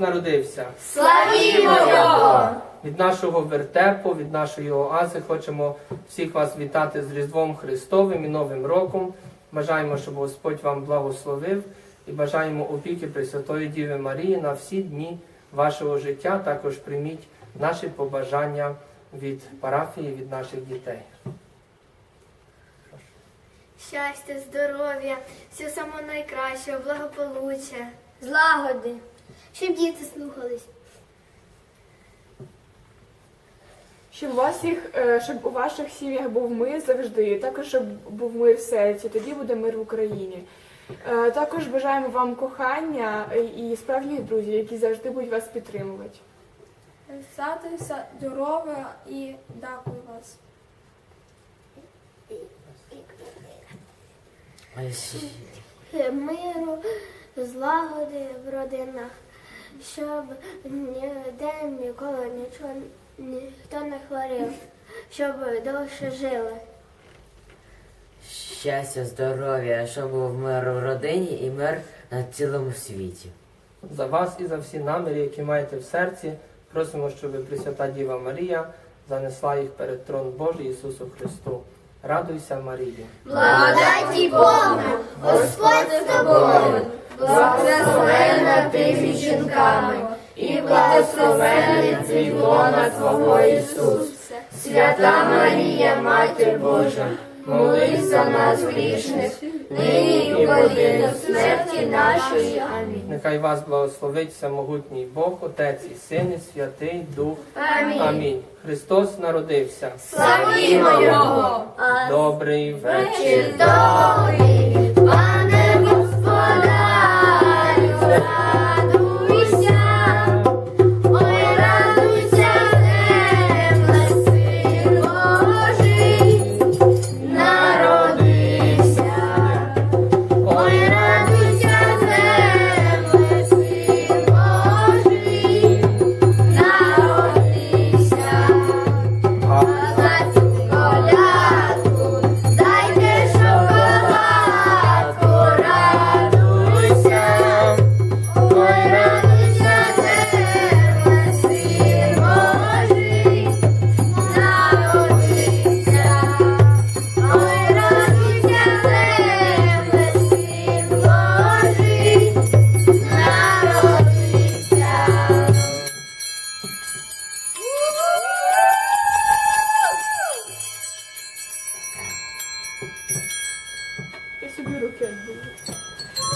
народився. Славімо Його! Від нашого вертепу, від нашої оази хочемо всіх вас вітати з Різдвом Христовим і Новим роком. Бажаємо, щоб Господь вам благословив і бажаємо опіки Пресвятої Діви Марії на всі дні вашого життя. Також прийміть наші побажання від парафії, від наших дітей. Щастя, здоров'я, всього самого найкращого, благополуччя. Злагоди! Щоб діти слухались. Щоб у вас всіх, е, щоб у ваших сім'ях був мир завжди, і також щоб був мир в серці, тоді буде мир в Україні. Е, Також бажаємо вам кохання е, і справжніх друзів, які завжди будуть вас підтримувати. Статися здоров'я і дякую вас. Миру, злагоди в родинах, щоб ніде ніколи нічого ніхто не хворів, щоб довше жили. Щастя, здоров'я, щоб був мир в родині і мир на цілому світі. За вас і за всі наміри, які маєте в серці, просимо, щоб Пресвята Діва Марія занесла їх перед трон Божий Ісусу Христу. Радуйся, Марія! Благодаті Богу! Господь з тобою! Благословена ти між жінками, і благословений твій лона Твого Ісус. Свята Марія, Мати Божа, молись за нас грішних, нині і в годину смерті нашої. Амінь. Нехай вас благословить всемогутній Бог, Отець і Син, і Святий Дух. Амінь. Амінь. Христос народився. Славімо Його! Добрий вечір. Чудовий